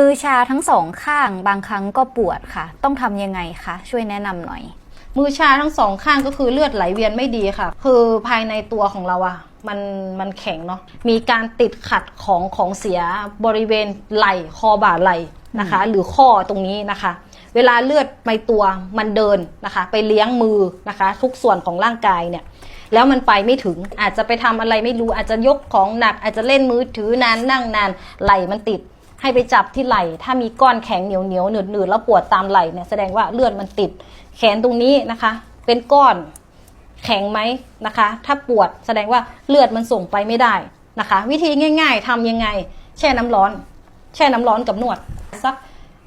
มือชาทั้งสองข้างบางครั้งก็ปวดค่ะ ต้องทำยังไงคะช่วยแนะนำหน่อย มือชาทั้งสองข้างก็คือเลือดไหลเวียนไม่ดีค่ะ คือภายในตัวของเราอะมันมันแข็งเนาะมีการติดขัดของของเสียบริเวณไหล่คอบ่าไหล่นะคะ หรือข้อตรงนี้นะคะ เวลาเลือดในตัวมันเดินนะคะ ไปเลี้ยงมือนะคะ ทุกส่วนของร่างกายเนี่ยแล้วมันไปไม่ถึงอาจจะไปทำอะไรไม่รู้อาจจะยกของหนัก อาจจะเล่นมือถือนานนั่งนานไหล่มันติด ให้ไปจับที่ไหล่ ถ้ามีก้อนแข็งเหนียวเหนียวหนืดหนืดแล้วปวดตามไหล่เนี่ยแสดงว่าเลือดมันติด แขนตรงนี้นะคะ เป็นก้อนแข็งไหมนะคะ ถ้าปวดแสดงว่าเลือดมันส่งไปไม่ได้นะคะ วิธีง่าย ๆทำยังไง แช่น้ำร้อน แช่น้ำร้อนกับนวดสัก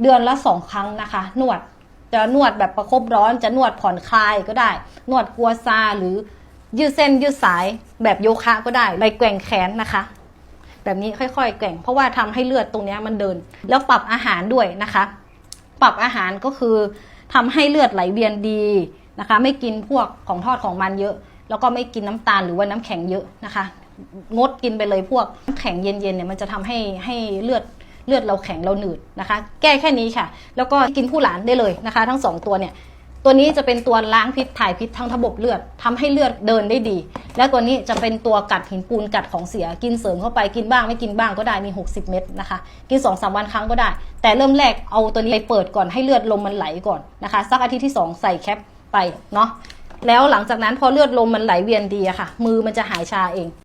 เดือนละสองครั้งนะคะ นวดจะนวดแบบประคบร้อนจะนวดผ่อนคลายก็ได้ นวดกัวซาหรือยืดเส้นยืดสายแบบโยคะก็ได้ไปแกว่งแขนนะคะ แบบนี้ค่อย ๆ แกว่งเพราะว่าทำให้เลือดตรงนี้มันเดิน แล้วปรับอาหารด้วยนะคะ ปรับอาหารก็คือทำให้เลือดไหลเวียนดีนะคะ ไม่กินพวกของทอดของมันเยอะ แล้วก็ไม่กินน้ำตาลหรือว่าน้ำแข็งเยอะนะคะ งดกินไปเลยพวกน้ำแข็งเย็นๆเนี่ยมันจะทำให้ให้เลือดเลือดเราแข็งเราหนืดนะคะ แก้แค่นี้ค่ะ แล้วก็กินผู้หลานได้เลยนะคะ ทั้งสองตัวเนี่ย ตัวนี้จะเป็นตัวล้างพิษถ่ายพิษทั้งระบบเลือดทำให้เลือดเดินได้ดี แล้วตัวนี้จะเป็นตัวกัดหินปูนกัดของเสียกินเสริมเข้าไปกินบ้างไม่กินบ้างก็ได้มี 60 เม็ดนะคะ กิน2อสวันครั้งก็ได้ แต่เริ่มแรกเอาตัวนี้ไปเปิดก่อนให้เลือดลมมันไหลก่อนนะคะสักอาทิตย์ที่ 2 ใส่แคปไปเนาะแล้วหลังจากนั้นพอเลือดลมมันไหลเวียนดีอะค่ะ มือมันจะหายชาเอง